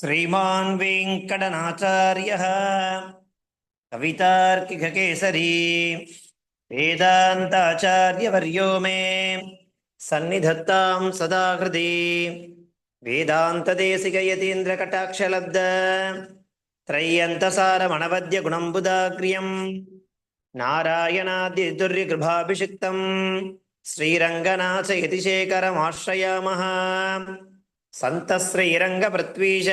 श्रीमान् वेङ्कटनाचार्यः कवितार्किककेसरी वेदान्ताचार्यवर्यो मे सन्निधत्तां सदा हृदि वेदान्तदेशिकयतीन्द्रकटाक्षलब्ध त्रय्यन्तसारमणवद्य गुणम्बुदाग्र्यम् नारायणाद्यदुर्यगृभाभिषिक्तम् श्रीरङ्गनाथ यतिशेखरमाश्रयामः सन्तश्रीरङ्गपृथ्वीश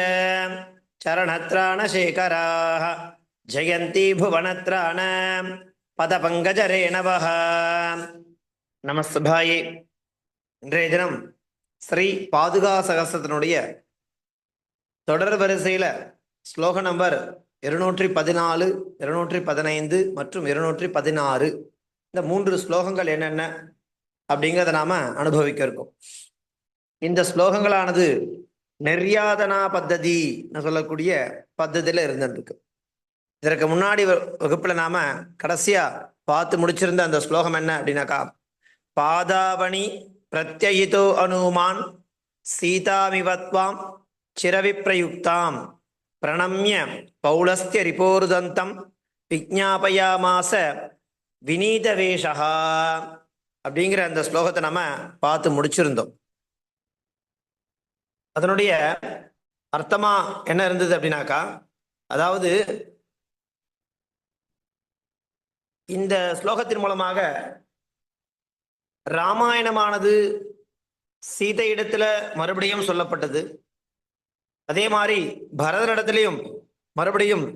चरणत्राणशेखराः जयन्ती भुवनत्राण பதபங்கஜரேணவः நமஸ்துபாயே இன்றைய தினம் ஸ்ரீ பாதுகா சகசத்தினுடைய தொடர் வரிசையில ஸ்லோக நம்பர் இருநூற்றி பதினாலு இருநூற்றி பதினைந்து மற்றும் இருநூற்றி பதினாறு இந்த மூன்று ஸ்லோகங்கள் என்னென்ன அப்படிங்கிறத நாம அனுபவிக்க இருக்கோம் இந்த ஸ்லோகங்களானது நெர்யாதனா பத்ததி சொல்லக்கூடிய பத்ததியில இருந்துருக்கு. இதற்கு முன்னாடி வ- வகுப்புல நாம கடைசியா பார்த்து முடிச்சிருந்த அந்த ஸ்லோகம் என்ன அப்படின்னாக்கா பாதாவணி பிரத்யயிதோ அனுமான் சீதாமிவத்வாம் சிரவிப்ரயுக்தாம் பிரணம்ய பௌலஸ்திய ரிபோருதந்தம் விஜாபயாமாச வினீதவேஷா அப்படிங்கிற அந்த ஸ்லோகத்தை நம்ம பார்த்து முடிச்சிருந்தோம். அதனுடைய அர்த்தமா என்ன இருந்தது அப்படின்னாக்கா அதாவது இந்த ஸ்லோகத்தின் மூலமாக ராமாயணமானது சீதையிடத்துல மறுபடியும் சொல்லப்பட்டது. அதே மாதிரி பரதனிடத்திலையும் மறுபடியும்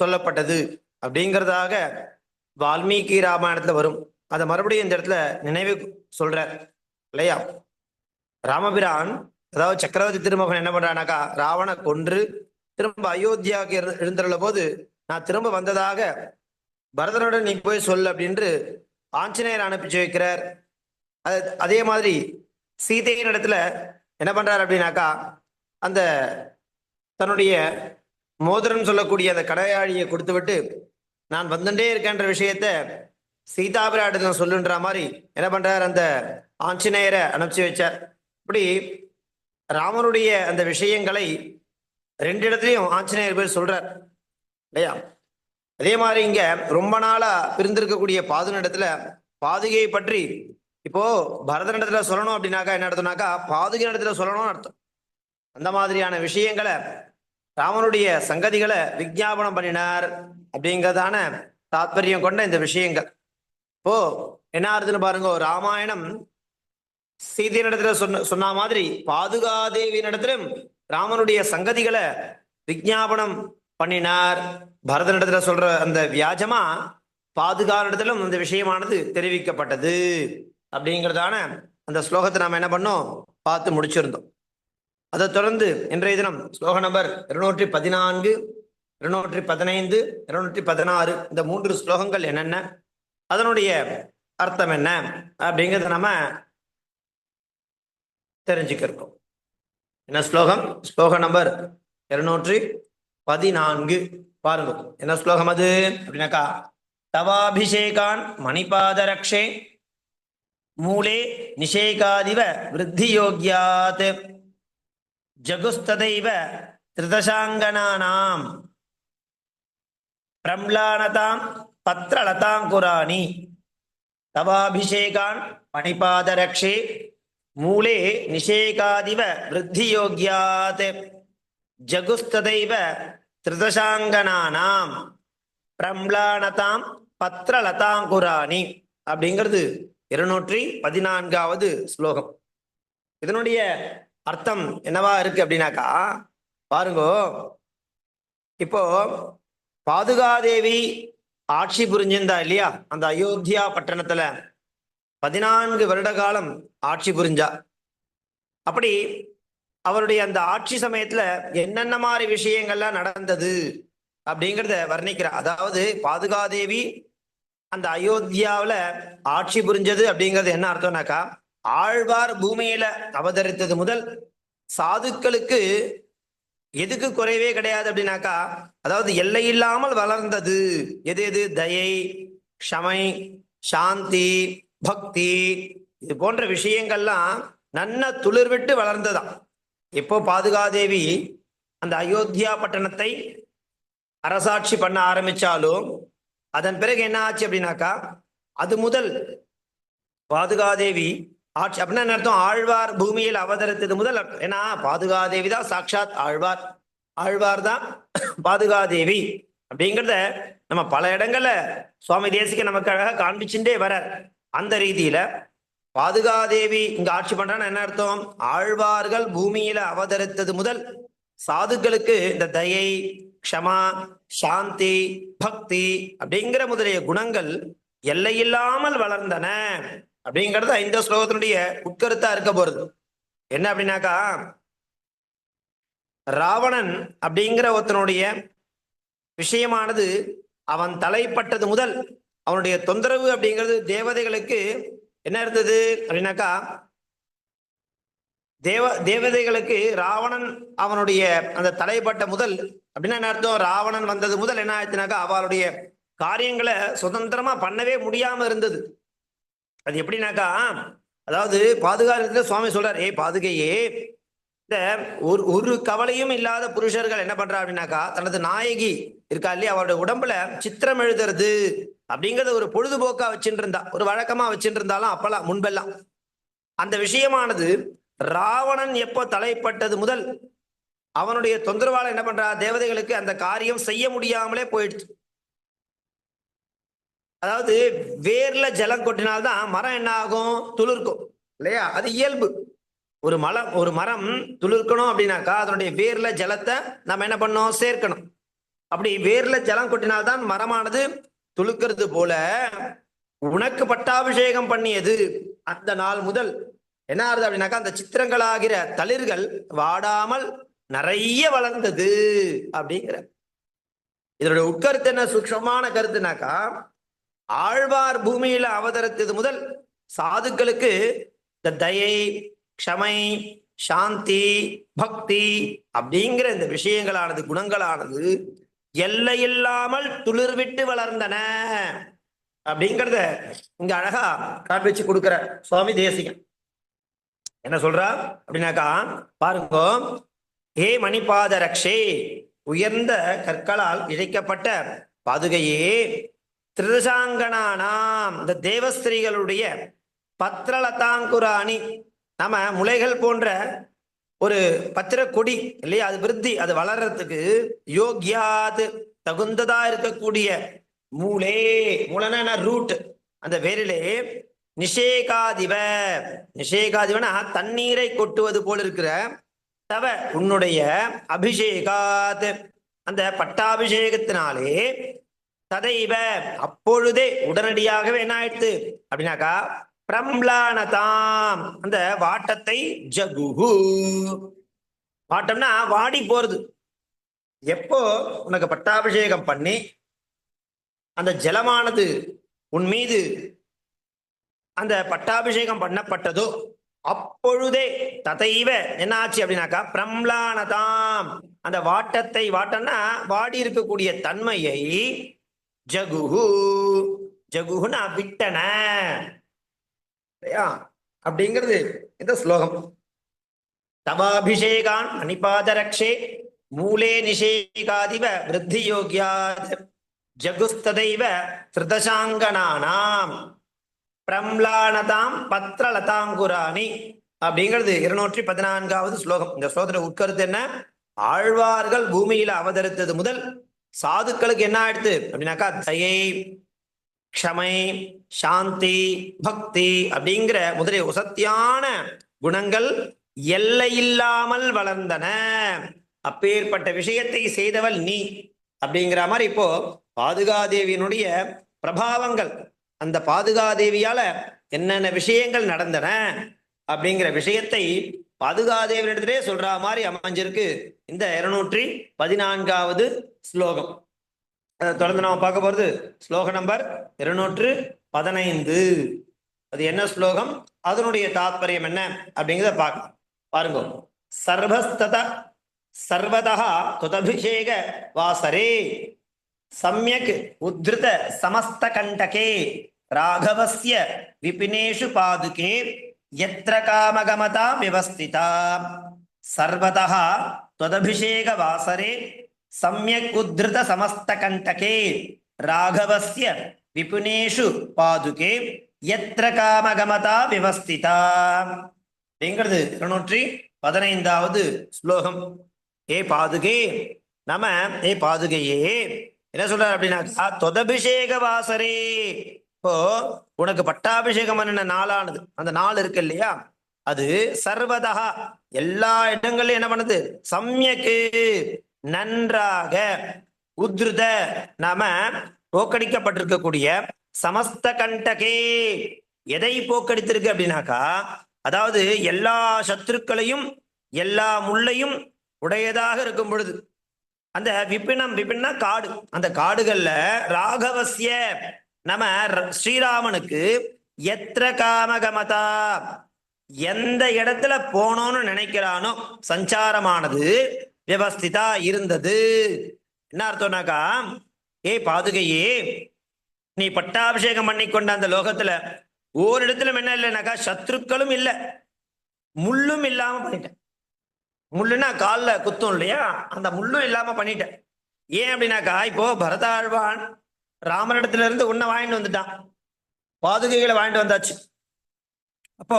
சொல்லப்பட்டது அப்படிங்கிறதாக வால்மீகி ராமாயணத்துல வரும். அதை மறுபடியும் இந்த இடத்துல நினைவு சொல்ற இல்லையா? ராமபிரான் அதாவது சக்கரவர்த்தி திருமகன் என்ன பண்றானாக்கா ராவண கொன்று திரும்ப அயோத்தியாவுக்கு எழு- போது நான் திரும்ப வந்ததாக பரதனுடன் நீ போய் சொல் அப்படின்று ஆஞ்சநேயர் அனுப்பிச்சு வைக்கிறார். அது அதே மாதிரி சீதையின் இடத்துல என்ன பண்றார் அப்படின்னாக்கா அந்த தன்னுடைய மோதிரம் சொல்லக்கூடிய அந்த கடையாழியை கொடுத்து விட்டு நான் வந்துட்டே இருக்கேன்ற விஷயத்த சீதாபிராட்டத்துல சொல்லுன்ற மாதிரி என்ன பண்றார் அந்த ஆஞ்சநேயரை அனுப்பிச்சு வச்சார். இப்படி ராமனுடைய அந்த விஷயங்களை ரெண்டு இடத்துலையும் ஆஞ்சநேயர் பேர் சொல்றார். இல்லையா? அதே மாதிரி இங்க ரொம்ப நாளா பிரிந்திருக்கக்கூடிய பாதுனிடத்துல பாதுகையை பற்றி இப்போ பரதனிடத்துல சொல்லணும் அப்படின்னாக்கா என்ன அர்த்தம்னாக்கா பாதுகை இடத்துல சொல்லணும்னு அர்த்தம். அந்த மாதிரியான விஷயங்களை ராமனுடைய சங்கதிகளை விஞ்ஞாபனம் பண்ணினார் அப்படிங்கிறதான தாத்பரியம் கொண்ட இந்த விஷயங்கள். இப்போ என்ன ஆறுதுன்னு பாருங்க ராமாயணம் சீதையினிடத்துல சொன்ன சொன்ன மாதிரி பாதுகாதேவியின் நடத்திலும் ராமனுடைய சங்கதிகளை விஞ்ஞாபனம் பண்ணினார். பரதனிடத்துல சொல்ற அந்த வியாஜமா பாதுகாரிடத்திலும் இந்த விஷயமானது தெரிவிக்கப்பட்டது. அப்படிங்கிறதான அந்த ஸ்லோகத்தை நாம என்ன பண்ணோம்? பார்த்து முடிச்சிருந்தோம். அதை தொடர்ந்து இன்றைய தினம் ஸ்லோக நம்பர் இருநூற்றி பதினான்கு இருநூற்றி பதினைந்து இருநூற்றி பதினாறு இந்த மூன்று ஸ்லோகங்கள் என்னென்ன? அதனுடைய அர்த்தம் என்ன? அப்படிங்கிறத நம்ம தெரிஞ்சுக்க இருக்கோம் என்ன ஸ்லோகம்? ஸ்லோக நம்பர் இருநூற்றி பதினான்கு. பாருங்க. என்ன ஸ்லோகம் அது? அப்படின்னாக்கா தவாபிஷேகான் மணிபாதரக்ஷே மூலே நிஷேகாதிவ விருத்தி யோகியாத் ஜகுஸ்ததைவ திருதசாங்கனானாம் பிரம்லானதாம் பத்ரலதாங்குராணி தவாபிஷேகான் மணிபாதரக்ஷே மூலே நிஷேகாதிவ விருத்தி யோக்யாத் ஜகுஸ்ததைவ திருதசாங்கனானாம். பிரம்லானதாம் பத்ரலதாங்குராணி. அப்படிங்கிறது இருநூற்றி பதினான்காவது ஸ்லோகம். இதனுடைய அர்த்தம் என்னவா இருக்கு அப்படின்னாக்கா பாருங்கோ. இப்போ பாதுகாதேவி ஆட்சி புரிஞ்சிருந்தா இல்லையா? அந்த அயோத்தியா பட்டணத்துல பதினான்கு வருட காலம் ஆட்சி புரிஞ்சா? அப்படி அவருடைய அந்த ஆட்சி சமயத்துல என்னென்ன மாதிரி விஷயங்கள்லாம் நடந்தது அப்படிங்கிறத வர்ணிக்கிறார். அதாவது பாதுகாதேவி அந்த அயோத்தியாவில ஆட்சி புரிஞ்சது அப்படிங்கிறது என்ன அர்த்தம்னாக்கா ஆழ்வார் பூமியில அவதரித்தது முதல் சாதுக்களுக்கு எதுக்கு குறைவே கிடையாது அப்படின்னாக்கா அதாவது எல்லை இல்லாமல் வளர்ந்தது. எது எது? தயை க்ஷமை சாந்தி பக்தி இது போன்ற விஷயங்கள்லாம் நன்ன துளிர்விட்டு வளர்ந்ததாம் இப்போ பாதுகாதேவி அந்த அயோத்தியா பட்டணத்தை அரசாட்சி பண்ண ஆரம்பிச்சாலும் அதன் பிறகு என்ன ஆச்சு அப்படின்னாக்கா அது முதல் பாதுகாதேவி ஆட்சி அப்படின்னா என்ன அர்த்தம்? ஆழ்வார் பூமியில் அவதரித்தது முதல் ஏன்னா பாதுகாதேவி தான் சாட்சாத் ஆழ்வார். ஆழ்வார் தான் பாதுகாதேவி. அப்படிங்கிறத நம்ம பல இடங்கள்ல சுவாமி தேசிக்க நமக்கு அழகா காண்பிச்சுட்டே வரார் அந்த ரீதியில பாதுகாதேவி இங்க ஆட்சி பண்றான்னு என்ன அர்த்தம்? ஆழ்வார்கள் பூமியில அவதரித்தது முதல் சாதுக்களுக்கு இந்த தயை க்ஷமா சாந்தி பக்தி அப்படிங்கிற முதலிய குணங்கள் எல்லையில்லாமல் வளர்ந்தன அப்படிங்கிறது இந்த ஸ்லோகத்தினுடைய உட்கருத்தா இருக்க போறது. என்ன அப்படின்னாக்கா ராவணன் அப்படிங்கிற ஒருத்தனுடைய விஷயமானது அவன் தலைப்பட்டது முதல் அவனுடைய தொந்தரவு அப்படிங்கிறது தேவதைகளுக்கு என்ன இருந்தது அப்படின்னாக்கா தேவ தேவதைகளுக்கு ராவணன் அவனுடைய அந்த தலைப்பட்ட முதல் அப்படின்னா என்ன அர்த்தம்? ராவணன் வந்தது முதல் என்ன ஆயிடுச்சுனாக்கா அவளுடைய காரியங்களை சுதந்திரமா பண்ணவே முடியாம இருந்தது. அது எப்படின்னாக்கா அதாவது பாதுகாத்துல சுவாமி சொல்றார் ஏய் பாதுகையே இந்த ஒரு ஒரு கவலையும் இல்லாத புருஷர்கள் என்ன பண்றா அப்படின்னாக்கா தனது நாயகி இருக்கா இல்லையா அவருடைய உடம்புல சித்திரம் எழுதுறது. அப்படிங்கிறத ஒரு பொழுதுபோக்கா வச்சுட்டு இருந்தா ஒரு வழக்கமா வச்சுட்டு இருந்தாலும் அப்பெல்லாம் முன்பெல்லாம். அந்த விஷயமானது ராவணன் எப்போ தலைப்பட்டது முதல் அவனுடைய தொந்தரவால என்ன பண்றா? தேவதைகளுக்கு அந்த காரியம் செய்ய முடியாமலே போயிடுச்சு. அதாவது வேர்ல ஜலம் கொட்டினால்தான் மரம் என்ன ஆகும்? துளிர்க்கும். இல்லையா? அது இயல்பு. ஒரு மலம் ஒரு மரம் துளிர்க்கணும் அப்படின்னாக்கா அதனுடைய வேர்ல ஜலத்தை நம்ம என்ன பண்ணோம் சேர்க்கணும். அப்படி வேர்ல ஜலம் கொட்டினால்தான் மரமானது துளுக்கிறது போல உனக்கு பட்டாபிஷேகம் பண்ணியது அந்த நாள் முதல். என்ன ஆறுது அப்படின்னாக்கா அந்த சித்திரங்களாகிற தளிர்கள் வாடாமல் நிறைய வளர்ந்தது அப்படிங்கிற. இதனுடைய உட்கருத்து என்ன? சூட்சமான கருத்துனாக்கா ஆழ்வார் பூமியில அவதரித்தது முதல் சாதுக்களுக்கு இந்த தயை க்ஷமை சாந்தி பக்தி அப்படிங்கிற இந்த விஷயங்களானது குணங்களானது எல்லையில்லாமல் துளிர்விட்டு வளர்ந்தன. அப்படிங்கறத இங்க அழகா காண்பிச்சு கொடுக்கிற சுவாமி தேசிகன். என்ன சொல்றா? அப்படின்னாக்கா பாருங்க ஏ மணிபாத ரக்ஷே உயர்ந்த கற்களால் இழைக்கப்பட்ட பாதுகையே திருதசாங்கனானாம் இந்த தேவஸ்திரீகளுடைய பத்ரலதாங்குராணி நம்ம முளைகள் போன்ற ஒரு பத்திர கொடி இல்லையா? அது விருத்தி அது வளர்றதுக்கு யோக்யாது தகுந்ததா இருக்கக்கூடிய மூளே மூலனா ரூட் அந்த வேரிலே நிஷேகாதிவ. நிஷேகாதிவனா தண்ணீரை கொட்டுவது போல் இருக்கிற தவ உன்னுடைய அபிஷேகாத். அந்த பட்டாபிஷேகத்தினாலே ததைவ. அப்பொழுதே உடனடியாகவே என்ன ஆயிடுத்து? அப்படின்னாக்கா பிரம்லானதாம். அந்த வாட்டத்தை ஜகுஹு. வாட்டம்னா வாடி போறது. எப்போ உனக்கு பட்டாபிஷேகம் பண்ணி அந்த ஜலமானது உன் மீது அந்த பட்டாபிஷேகம் பண்ணப்பட்டதோ அப்பொழுதே ததைவ என்ன ஆச்சு அப்படின்னாக்கா பிரம்லானதாம். அந்த வாட்டத்தை வாட்டம்னா வாடி இருக்கக்கூடிய தன்மையை ஜகுஹு. ஜகுஹுனா விட்டன. இல்லையா? அப்படிங்கிறது இந்த ஸ்லோகம். தவாபிஷேகான் மணிபாதரக்ஷே மூலே நிஷேகாதிவ விருத்தி யோகியாத் ஜகுஸ்ததைவ திருதசாங்கனானாம் பிரம்லானதாம் பத்ரலதாங்குராணி அப்படிங்கிறது இருநூற்றி பதினான்காவது ஸ்லோகம். இந்த ஸ்லோகத்துல உட்கருத்து என்ன? ஆழ்வார்கள் பூமியில அவதரித்தது முதல் சாதுக்களுக்கு என்ன ஆயிடுத்து? அப்படின்னாக்கா தயை க்ஷமை சாந்தி பக்தி அப்படிங்கிற முதலிய உசத்தியான குணங்கள் எல்லையில்லாமல் வளர்ந்தன. அப்பேற்பட்ட விஷயத்தை செய்தவள் நீ அப்படிங்கிற மாதிரி இப்போ பாதுகாதேவியினுடைய பிரபாவங்கள் அந்த பாதுகாதேவியால என்னென்ன விஷயங்கள் நடந்தன அப்படிங்கிற விஷயத்தை பாதுகாதேவியிடத்திலே சொல்ற மாதிரி அமைஞ்சிருக்கு இந்த இருநூற்றி பதினான்காவது ஸ்லோகம். தொடர்ந்து நாம் பார்க்க போகிறது ஸ்லோக நம்பர் இருநூற்று பதினைந்து. அது என்ன ஸ்லோகம்? அதனுடைய தாத்பரியம் என்ன அப்படிங்கிறத பார்க்கலாம். பாருங்க. சர்வஸ்தத சர்வதா துதபிஷேக வாசரே. சமயக் உத்ருத சமஸ்த கண்டகே. ராகவசிய விபினேஷு பாதுகே. எத்திர காமகமதா விவஸ்திதா. சர்வதா துவதபிஷேக வாசரே. சமயக் உத்ருத சமஸ்த கண்டகே ராகவசிய விபுனேஷு பாதுகே எத்திர காமகமதா விவஸ்திதா அப்படிங்கிறது இருநூற்றி பதினைந்தாவது ஸ்லோகம். ஏ பாதுகே நம ஏ பாதுகையே. என்ன சொல்றாரு அப்படின்னாக்கா தொதபிஷேக வாசரே இப்போ உனக்கு பட்டாபிஷேகம் பண்ணின நாளானது. அந்த நாள் இருக்கு இல்லையா? அது சர்வதா. எல்லா இடங்கள்லயும் என்ன பண்ணுது? சமயக்கு. நன்றாக உத்ருத நாம போக்கடிக்கப்பட்டிருக்கக்கூடிய சமஸ்த கண்டகே. எதை போக்கடித்திருக்கு அப்படின்னாக்கா அதாவது எல்லா சத்துருக்களையும் எல்லா முள்ளையும் உடையதாக இருக்கும் பொழுது. அந்த விபினம் விபின்னா காடு. அந்த காடுகள்ல ராகவசிய நம்ம ர- ஸ்ரீராமனுக்கு எத்திர காமகமதா. எந்த இடத்துல போனோம்னு நினைக்கிறானோ சஞ்சாரமானது வியவஸ்திதா இருந்தது. என்ன அர்த்தம்னாக்கா ஏ பாதுகையே நீ பட்டாபிஷேகம் பண்ணி கொண்ட அந்த லோகத்துல ஓரிடத்திலும் என்ன இல்லைனாக்கா சத்ருக்களும் இல்லை. முள்ளும் இல்லாம பண்ணிட்டேன். முள்ளுன்னா காலில் குத்தும் இல்லையா? அந்த முள்ளும் இல்லாம பண்ணிட்டேன். ஏன் அப்படின்னாக்கா இப்போ பரதாழ்வான் ராமனிடத்துல இருந்து உன்னை வாங்கிட்டு வந்துட்டான். பாதுகைகளை வாங்கிட்டு வந்தாச்சு. அப்போ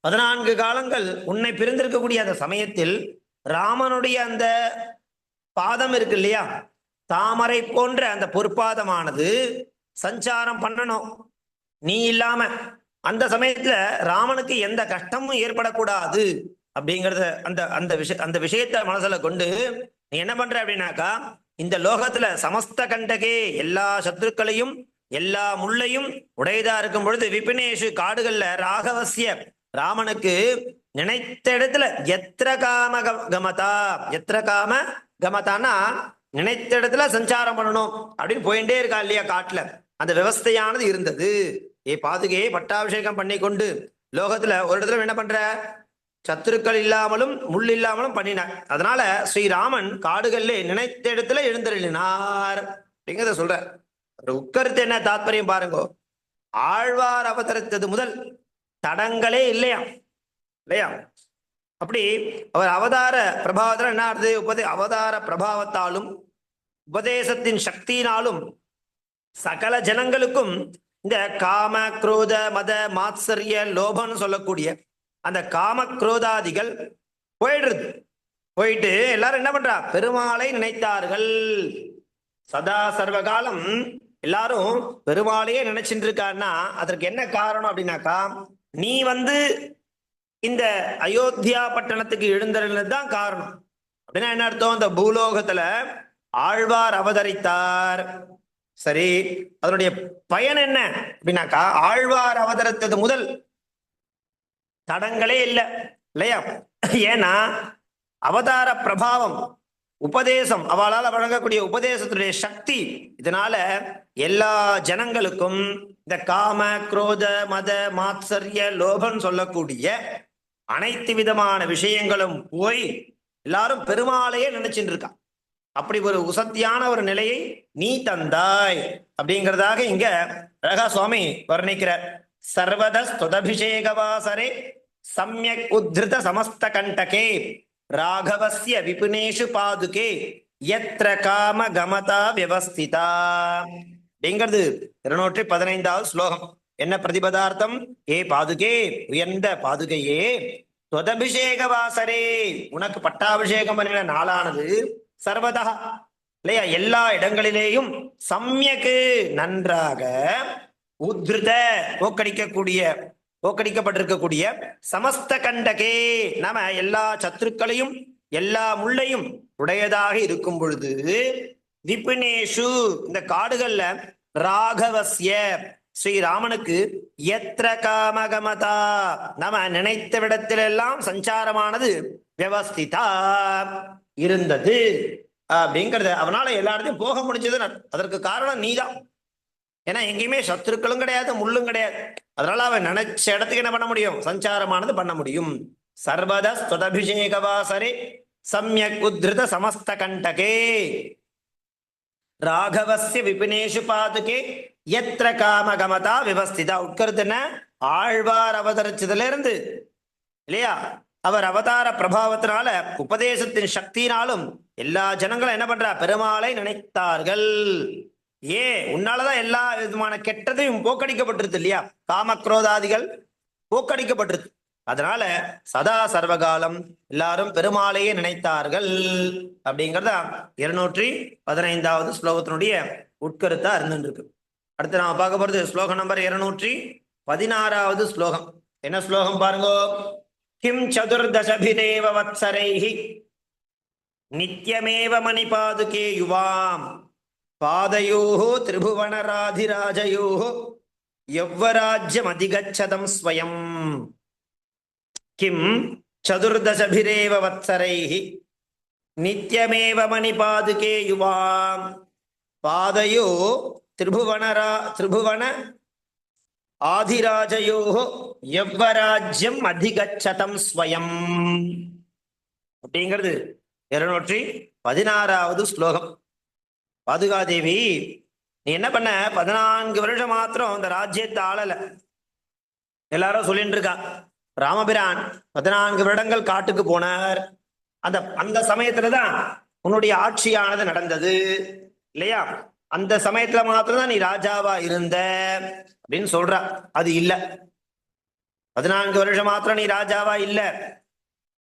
பதினான்கு காலங்கள் உன்னை பிரிந்திருக்கக்கூடிய அந்த சமயத்தில் ராமனுடைய அந்த பாதம் இருக்கு இல்லையா? தாமரை போன்ற அந்த பொற்பாதமானது சஞ்சாரம் பண்ணணும். நீ இல்லாம அந்த சமயத்துல ராமனுக்கு எந்த கஷ்டமும் ஏற்படக்கூடாது அப்படிங்கறத அந்த அந்த விஷய அந்த விஷயத்தை மனசுல கொண்டு நீ என்ன பண்ற அப்படின்னாக்கா இந்த லோகத்துல சமஸ்த கண்டகே எல்லா சத்துருக்களையும் எல்லா முள்ளையும் உடையதா இருக்கும் பொழுது விபினேஷு காடுகள்ல ராகவசிய ராமனுக்கு நினைத்த இடத்துல எத்திர காம க- கமதா எத்திர காம கமதான்னா நினைத்த இடத்துல சஞ்சாரம் பண்ணணும் அப்படின்னு போயிட்டே இருக்கா இல்லையா காட்டுல. அந்த விவஸ்தையானது இருந்தது. ஏ பாதுகையை பட்டாபிஷேகம் பண்ணி கொண்டு லோகத்துல ஒரு இடத்துல என்ன பண்ற? சத்துருக்கள் இல்லாமலும் முள் இல்லாமலும் பண்ணினார் அதனால ஸ்ரீராமன் காடுகள்ல நினைத்த இடத்துல எழுந்தருளினார் அப்படிங்கிறத சொல்ற. ஒரு உட்கருத்து என்ன தாத்பரியம் பாருங்க. ஆழ்வார் அவதரித்தது முதல். தடங்களே இல்லையா? இல்லையா? அப்படி அவர் அவதார பிரபாவத்தில் என்ன ஆறுது உபதே அவதார பிரபாவத்தாலும் உபதேசத்தின் சக்தியினாலும் சகல ஜனங்களுக்கும் இந்த காம குரோத மத மாத்சரிய லோபம்னு சொல்லக்கூடிய அந்த காம குரோதாதிகள் போயிடுறது. போயிட்டு எல்லாரும் என்ன பண்றா? பெருமாளை நினைத்தார்கள். சதா சர்வகாலம் எல்லாரும் பெருமாளையே நினைச்சிட்டு இருக்கான்னா அதற்கு என்ன காரணம் அப்படின்னாக்கா நீ வந்து இந்த அயோத்தியா பட்டணத்துக்கு எழுந்தருளது தான் காரணம். அப்படின்னா என்ன அர்த்தம்? இந்த பூலோகத்துல ஆழ்வார் அவதரித்தார். சரி அதனுடைய பயன் என்ன? அப்படின்னாக்கா ஆழ்வார் அவதரித்தது முதல் தடங்களே இல்லை இல்லையா? ஏன்னா அவதார பிரபாவம் உபதேசம். அவளால் வழங்கக்கூடிய உபதேசத்துடைய சக்தி. இதனால எல்லா ஜனங்களுக்கும் இந்த காம குரோத மத மாத்சரிய லோபம் சொல்லக்கூடிய அனைத்து விதமான விஷயங்களும் போய் எல்லாரும் பெருமாளையே நினைச்சிட்டு இருக்கா. அப்படி ஒரு உசத்தியான ஒரு நிலையை நீ தந்தாய் அப்படிங்கிறதாக இங்க அழகா சுவாமி வர்ணிக்கிறார். சர்வத ஸ்துதபிஷேகவாசரே சமயக் உத்ருத சமஸ்த கண்டகே ராகவஸ்ய விபுனேஷு பாதுகே எத்திர காம கமதா வியவஸ்திதா. அப்படிங்கிறது இருநூற்றி பதினைந்தாவது ஸ்லோகம். என்ன பிரதிபதார்த்தம்? ஏ பாதுகே உயர்ந்த பாதுகையே. தொதபிஷேக வாசரே. உனக்கு பட்டாபிஷேகம் பண்ணின நாளானது சர்வதா. இல்லையா? எல்லா இடங்களிலேயும் சமயக்கு நன்றாக உத்ருத ஓக்கடிக்கக்கூடிய தோக்கடிக்கப்பட்டிருக்கக்கூடிய சமஸ்த கண்டகே. நாம எல்லா சத்துருக்களையும் எல்லா முள்ளையும் உடையதாக இருக்கும் பொழுது விபினேஷு இந்த காடுகள்ல ராகவஸ்ய ஸ்ரீராமனுக்கு எத்திர காமகமதா. நாம நினைத்த விடத்திலெல்லாம் சஞ்சாரமானது வியவஸ்திதா இருந்தது. அப்படிங்கறத அவனால எல்லா இடத்தையும் போக முடிஞ்சது அதற்கு காரணம் நீதான். ஏன்னா எங்கேயுமே சத்துருக்களும் கிடையாது முள்ளும் கிடையாது. அதனால அவன் நினைச்ச இடத்துக்கு என்ன பண்ண முடியும்? சஞ்சாரமானது பண்ண முடியும். சர்வத ஸ்துதபிஷேக சமயக் உத்ருத சமஸ்த கண்டகே ராகவசிய விபினேஷு பாதுகே எத்திர காமகமதா விவஸ்திதா. உட்கருதுன்னா ஆழ்வார் அவதரிச்சதுல இருந்து இல்லையா? அவர் அவதார பிரபாவத்தினால உபதேசத்தின் சக்தியினாலும் எல்லா ஜனங்களும் என்ன பண்றா? பெருமாளை நினைத்தார்கள். ஏ உன்னாலதான் எல்லா விதமான கெட்டதையும் போக்கடிக்கப்பட்டிருது இல்லையா? காமக்ரோதாதிகள் போக்கடிக்கப்பட்டிருக்கு அதனால சதா சர்வகாலம் எல்லாரும் பெருமாளையே நினைத்தார்கள் அப்படிங்கறத இருநூற்றி பதினைந்தாவது ஸ்லோகத்தினுடைய உட்கருத்தா இருந்துருக்கு அடுத்து நாம பார்க்க போறது ஸ்லோகம் நம்பர் இருநூற்றி பதினாறாவது ஸ்லோகம். என்ன ஸ்லோகம் பாருங்க? கிம் சதுர்தசபிதேவ வத்சரைஹி. நித்யமேவ மணிபாதுகே யுவாம். பாதையோ திரிபுவனராதிராஜயோ எவ்வராஜ்யம் அதிகச்சதம் ஸ்வயம். கிம் சதுர்தசபிரேவ வத்சரைஹி நித்யமேவ மணிபாதுகே யுவாம். பாதையோ திரிபுவனரா திரிபுவன ஆதிராஜயோ எவ்வராஜ்யம் அதிகச்சதம் ஸ்வயம். அப்படிங்கிறது. இருநூற்றி பதினாறாவது ஸ்லோகம். பாதுகாதேவி நீ என்ன பண்ண? பதினான்கு வருஷம் மாத்திரம் இந்த ராஜ்யத்தை ஆளல. எல்லாரும் சொல்லிட்டு இருக்கா. ராமபிரான் பதினான்கு வருடங்கள் காட்டுக்கு போனார். அந்த அந்த சமயத்துலதான் உன்னுடைய ஆட்சியானது நடந்தது இல்லையா? அந்த சமயத்துல மாத்திரம்தான் நீ ராஜாவா இருந்த அப்படின்னு சொல்ற. அது இல்ல. பதினான்கு வருஷம் மாத்திரம் நீ ராஜாவா இல்ல.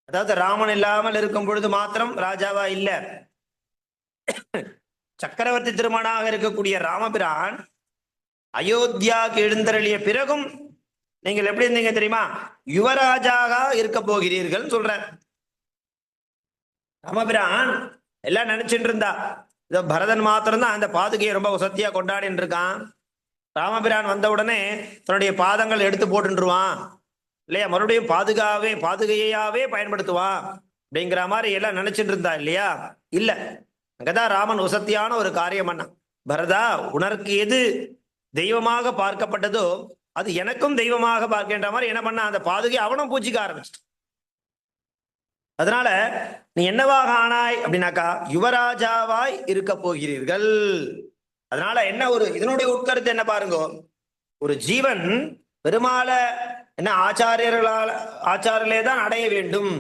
அதாவது ராமன் இல்லாமல் இருக்கும் பொழுது மாத்திரம் ராஜாவா இல்ல. சக்கரவர்த்தி திருமணாக இருக்கக்கூடிய ராமபிரான் அயோத்தியாவுக்கு எழுந்தருளிய பிறகும் நீங்கள் எப்படி இருந்தீங்க தெரியுமா? யுவராஜாக இருக்க போகிறீர்கள் சொல்ற ராமபிரான் எல்லாம் நினைச்சிட்டு இருந்தா இதோ பரதன் மாத்திரம்தான் அந்த பாதுகையை ரொம்ப வசத்தியா கொண்டாடின்னு இருக்கான். ராமபிரான் வந்த உடனே தன்னுடைய பாதங்கள் எடுத்து போட்டுருவான் இல்லையா? மறுபடியும் பாதுகாவே பாதுகையாவே பயன்படுத்துவான் அப்படிங்கிற மாதிரி எல்லாம் நினைச்சிட்டு இருந்தா இல்லையா? இல்லை. அங்கதான் ராமன் உசத்தியான ஒரு காரியம் பண்ணான் பரதா உனக்கு எது தெய்வமாக பார்க்கப்பட்டதோ அது எனக்கும் தெய்வமாக பார்க்கின்ற மாதிரி என்ன பண்ண அந்த பாதுகை அவனும் பூஜிக்க ஆரம்பிச்சிட்டான். அதனால நீ என்னவாக ஆனாய் அப்படின்னாக்கா யுவராஜாவாய் இருக்க போகிறீர்கள். அதனால என்ன ஒரு இதனுடைய உட்கருத்து என்ன பாருங்க. ஒரு ஜீவன் பெருமாளை என்ன ஆச்சாரியர்களால் ஆச்சாரியர்களே தான் அடைய வேண்டும்.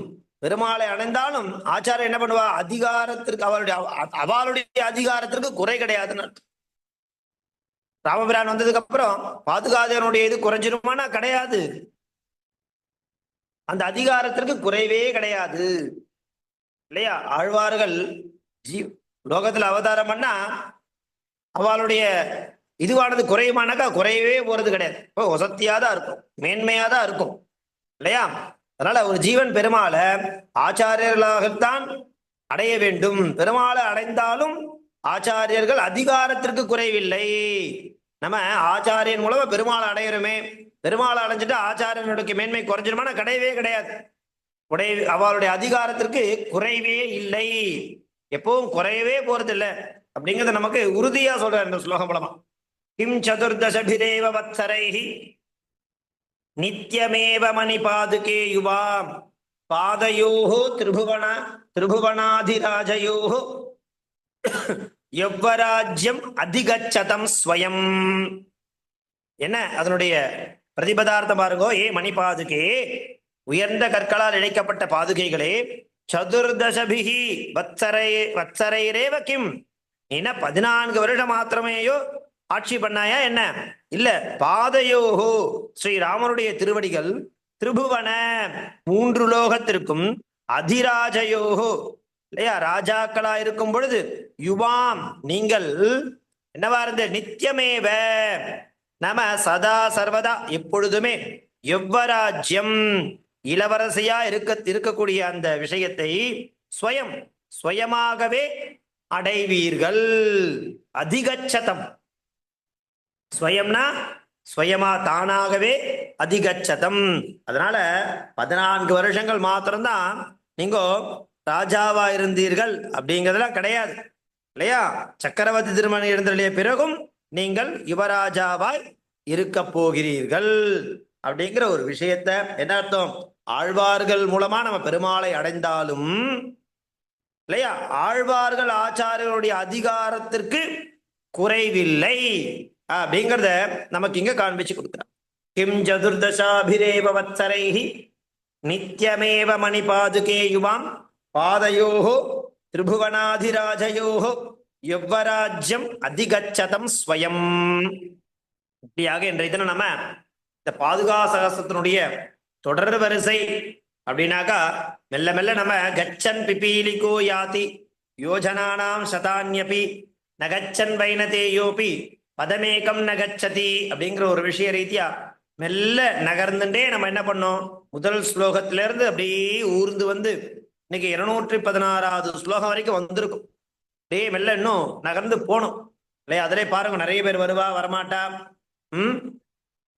பெருமாளை அடைந்தாலும் ஆச்சாரம் என்ன பண்ணுவா? அதிகாரத்திற்கு அவருடைய அவளுடைய அதிகாரத்திற்கு குறை கிடையாதுன்னு ராமபிரான் வந்ததுக்கு அப்புறம் பாதுகாதனுடைய இது குறைஞ்சிருமானா? கிடையாது. அந்த அதிகாரத்திற்கு குறைவே கிடையாது. இல்லையா? ஆழ்வார்கள் ஜீ லோகத்துல அவதாரம் பண்ணா அவளுடைய இதுவானது குறையுமானாக்கா குறையவே போறது கிடையாது. இப்போ வசத்தியா தான் இருக்கும். மேன்மையா தான் இருக்கும். இல்லையா? அதனால ஒரு ஜீவன் பெருமாளை ஆச்சாரியர்களாகத்தான் அடைய வேண்டும். பெருமாளை அடைந்தாலும் ஆச்சாரியர்கள் அதிகாரத்திற்கு குறைவில்லை. நம்ம ஆச்சாரியன் மூலமா பெருமாளை அடையிறோமே பெருமாளை அடைஞ்சிட்டு ஆச்சாரியனுடைய மேன்மை குறைஞ்சிருமானா கிடையவே கிடையாது. உடைய அவளுடைய அதிகாரத்திற்கு குறைவே இல்லை. எப்பவும் குறையவே போறது இல்லை அப்படிங்கிறத நமக்கு உறுதியா சொல்ற இந்த ஸ்லோகம் மூலமா. கிம் சதுர்தசபிரேவ வத்சரைஹி. நித்யமேவ மணிபாதுகே யுவாம். பாதயோஹோ திரிபுவன திரிபுவனாதிராஜயோ எவ்வராஜ்யம் அதிகச்சதம் ஸ்வயம். என்ன? அதனுடைய பிரதிபதார்த்தம் பாருங்கோ. ஏ மணிபாதுகே உயர்ந்த கற்களால் இழைக்கப்பட்ட பாதுகைகளே சதுர்தசபிகி வத்சரை வத்சரைரேவ கிம். என்ன பதினான்கு வருடம் மாத்திரமேயோ ஆட்சி பண்ணாயா என்ன? இல்ல பாதையோகோ. ஸ்ரீராமனுடைய திருவடிகள் திரிபுவன மூன்று லோகத்திற்கும் அதிராஜயோகோ. இல்லையா? ராஜாக்களா இருக்கும் பொழுது யுவாம் நீங்கள் என்னவா இருந்த? நித்தியமேவ. நம சதா சர்வதா. எப்பொழுதுமே எவ்வராஜ்யம். இளவரசியா இருக்க இருக்கக்கூடிய அந்த விஷயத்தை ஸ்வயம் ஸ்வயமாகவே அடைவீர்கள். அதிகச்சதம். ஸ்வயம்னா ஸ்வயமா தானாகவே அதிகச்சதம். அதனால பதினான்கு வருஷங்கள் மாத்திரம்தான் நீங்க ராஜாவா இருந்தீர்கள் அப்படிங்கிறதுலாம் கிடையாது. இல்லையா? சக்கரவர்த்தி திருமணம் இருந்தாலே பிறகும் நீங்கள் யுவராஜாவாய் இருக்க போகிறீர்கள். அப்படிங்கிற ஒரு விஷயத்த என்ன அர்த்தம்? ஆழ்வார்கள் மூலமா நம்ம பெருமாளை அடைந்தாலும் இல்லையா? ஆழ்வார்கள் ஆச்சாரியர்களுடைய அதிகாரத்திற்கு குறைவில்லை. அப்படிங்கிறத நமக்கு இங்க காண்பிச்சு கொடுக்கிறார் கிம் சதுர்தசாபிரேவ வத்சரைஹி நித்யமேவ மணிபாதுகே யுவாம் பாதையோஹோ திரிபுவனாதிராஜயோஹோ எவ்வராஜ்யம் அதிகச்சதம் ஸ்வயம். இப்படியாக இன்றைய தினம் நம்ம இந்த பாதுகா சகசத்தினுடைய தொடர் வரிசை அப்படின்னாக்கா மெல்ல மெல்ல நம்ம கச்சன் பிபீலிகோ யாதி யோஜனானாம் சதான்யபி நகச்சன் வைனதேயோபி பதமேகம் நகச்சதி அப்படிங்கிற ஒரு விஷய ரீதியா மெல்ல நகர்ந்துட்டே நம்ம என்ன பண்ணோம்? முதல் ஸ்லோகத்துல இருந்து அப்படியே ஊர்ந்து வந்து இன்னைக்கு இருநூற்றி பதினாறாவது ஸ்லோகம் வரைக்கும் வந்திருக்கும். அப்படியே மெல்ல இன்னும் நகர்ந்து போகணும் இல்லையா? அதிலே பாருங்க நிறைய பேர் வருவா வரமாட்டா. ம்?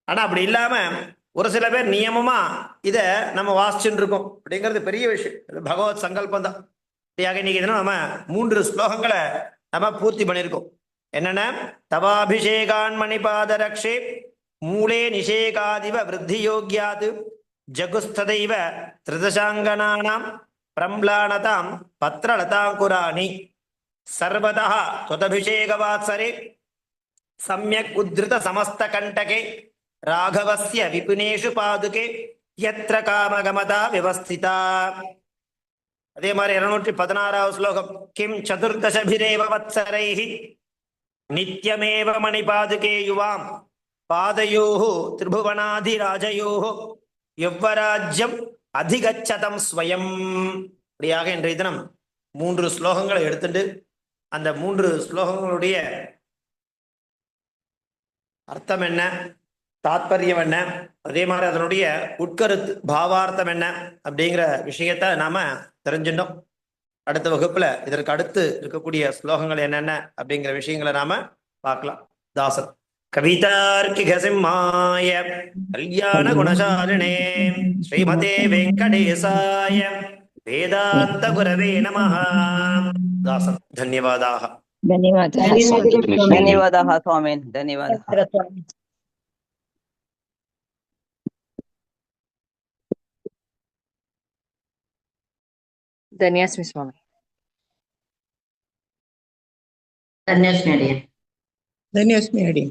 ஆனா அப்படி இல்லாம ஒரு சில பேர் நியமமா இத நம்ம வாசிச்சுட்டு இருக்கோம் அப்படிங்கிறது பெரிய விஷயம். இது பகவத் சங்கல்பம் தான். இன்னைக்கு நம்ம மூன்று ஸ்லோகங்களை நம்ம பூர்த்தி பண்ணியிருக்கோம். என்னென்ன தவாபிஷேகான் மணிபாத ரக்ஷே மூலே நிஷேகாதிவ விருத்தி யோகியாது ஜகுஸ்ததைவ திருதசாங்கனானாம் பிரம்லானதாம் பத்திரலதாங்குராணி சர்வதா துவதபிஷேகவாத்சரே சமயக் உத்ருத சமஸ்தகண்டகே ராகவசிய விபுனேஷு பாதுகே எத்திர காமகமதா விவஸ்திதா அதே மாதிரி இருநூற்றி பதினாறாவது ஸ்லோகம் கிம் சதுர்தசபிரேவ வத்சரைஹி நித்யமேவ மணிபாதுகே யுவாம். பாதையோஹோ திரிபுவனாதிராஜயோஹோ. எவ்வராஜ்யம் அதிகச்சதம் ஸ்வயம். இப்படியாக இன்றைய தினம் மூன்று ஸ்லோகங்களை எடுத்துட்டு அந்த மூன்று ஸ்லோகங்களுடைய அர்த்தம் என்ன? தாத்பரியம் என்ன? அதே மாதிரி அதனுடைய உட்கருத்து பாவார்த்தம் என்ன? அப்படிங்கிற விஷயத்த நாம தெரிஞ்சிட்டோம். அடுத்த வகுப்புல இதற்கு அடுத்து இருக்கக்கூடிய ஸ்லோகங்கள் என்னென்ன அப்படிங்கிற விஷயங்களை நாம பார்க்கலாம். தாசன். கவிதார்க்கிகசிம்மாய கல்யாண குணசாலினே ஸ்ரீமதே வெங்கடேசாய வேதாந்த குரவே நம தாசன் தன்யவாதாக धन्यवाद धन्यवाद स्वामी धन्यवाद ಧನ್ಯಾಸ್ಮಿ ಸ್ವಾಮಿ ಧನ್ಯಾಸ್ಮಿ ಅಡಿಯ ಧನ್ಯಾಸ್ಮಿ ಅಡಿ